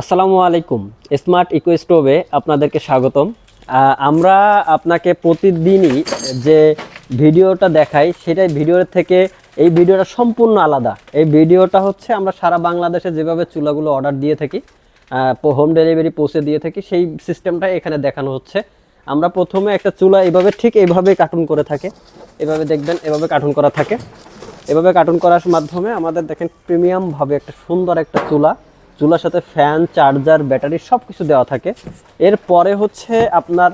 আসসালামু আলাইকুম। Smart eco স্টোভে আপনাদেরকে স্বাগতম। আমরা আপনাকে প্রতিদিনই যে ভিডিওটা দেখাই, সেটাই ভিডিওর থেকে এই ভিডিওটা সম্পূর্ণ আলাদা। এই ভিডিওটা হচ্ছে আমরা সারা বাংলাদেশে যেভাবে চুলাগুলো অর্ডার দিয়ে থাকি হোম ডেলিভারি পৌঁছে দিয়ে থাকি, সেই সিস্টেমটা এখানে দেখানো হচ্ছে। আমরা প্রথমে একটা চুলা এভাবে ঠিক এইভাবে কার্টুন করে থাকে। এভাবে দেখবেন, এভাবে কার্টুন করা থাকে। এভাবে কার্টুন করার মাধ্যমে আমাদের দেখেন প্রিমিয়ামভাবে একটা সুন্দর একটা চুলা চুলার সাথে ফ্যান চার্জার ব্যাটারি সব কিছু দেওয়া থাকে। এরপরে হচ্ছে আপনার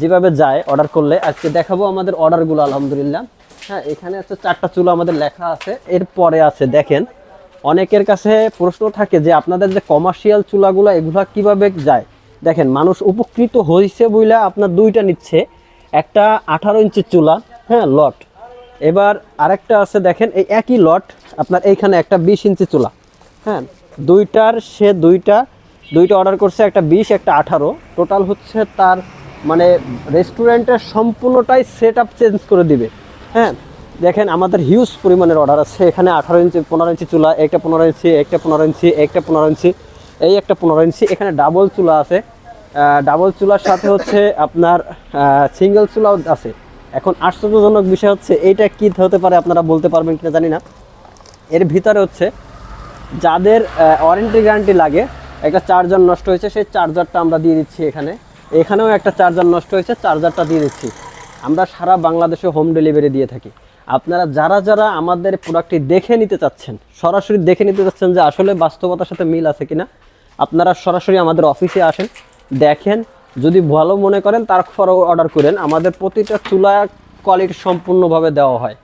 যেভাবে যায় অর্ডার করলে, আজকে দেখাবো আমাদের অর্ডারগুলো আলহামদুলিল্লাহ। হ্যাঁ এখানে হচ্ছে চারটা চুলা আমাদের লেখা আছে। এরপরে আছে, দেখেন, অনেকের কাছে প্রশ্ন থাকে যে আপনাদের যে কমার্শিয়াল চুলাগুলো, এগুলা কীভাবে যায়? দেখেন, মানুষ উপকৃত হয়েছে বইলা আপনার দুইটা নিচ্ছে। একটা আঠারো ইঞ্চির চুলা হ্যাঁ লট এবার আরেকটা আছে, দেখেন, এই একই লট আপনার এইখানে একটা বিশ ইঞ্চি চুলা হ্যাঁ। দুইটার সে দুইটা দুইটা অর্ডার করছে একটা বিশ, একটা আঠারো। টোটাল হচ্ছে তার মানে রেস্টুরেন্টের সম্পূর্ণটাই সেট আপ চেঞ্জ করে দিবে। হ্যাঁ দেখেন আমাদের হিউজ পরিমাণের অর্ডার আছে। এখানে আঠারো ইঞ্চি, পনেরো ইঞ্চি চুলা, একটা পনেরো ইঞ্চি, একটা পনেরো ইঞ্চি, একটা পনেরো ইঞ্চি, এই একটা পনেরো ইঞ্চি। এখানে ডাবল চুলা আছে। ডাবল চুলার সাথে হচ্ছে আপনার সিঙ্গেল চুলাও আছে। এখন আশ্চর্যজনক বিষয় হচ্ছে, এইটা কী হতে পারে আপনারা বলতে পারবেন কিনা জানি না। এর ভিতরে হচ্ছে যাদের ওয়ারেন্টি গ্যারান্টি লাগে, একটা চার্জার নষ্ট হয়েছে, সেই চার্জারটা আমরা দিয়ে দিচ্ছি এখানে। এখানেও একটা চার্জার নষ্ট হয়েছে চার্জারটা দিয়ে দিচ্ছি। আমরা সারা বাংলাদেশে হোম ডেলিভারি দিয়ে থাকি। আপনারা যারা যারা আমাদের প্রোডাক্টটি দেখে নিতে চাচ্ছেন, সরাসরি দেখে নিতে চাচ্ছেন যে আসলে বাস্তবতার সাথে মিল আছে কিনা, আপনারা সরাসরি আমাদের অফিসে আসেন, দেখেন, যদি ভালো মনে করেন, তারপরেও অর্ডার করেন। আমাদের প্রতিটা চুলা কোয়ালিটি সম্পূর্ণভাবে দেওয়া হয়।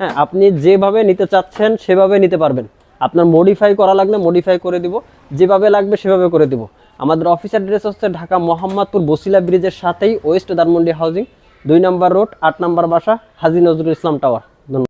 হ্যাঁ আপনি যেভাবে নিতে চাচ্ছেন, সেভাবে নিতে পারবেন। আপনার মডিফাই করা লাগলে মডিফাই করে দিব। যেভাবে লাগবে সেভাবে করে দিব। আমাদের অফিস অ্যাড্রেস হচ্ছে ঢাকা মোহাম্মদপুর বসিলা ব্রিজের সাথেই ওয়েস্ট দারমন্ডি হাউজিং দুই নম্বর রোড আট নম্বর বাসা, হাজি নজরুল ইসলাম টাওয়ার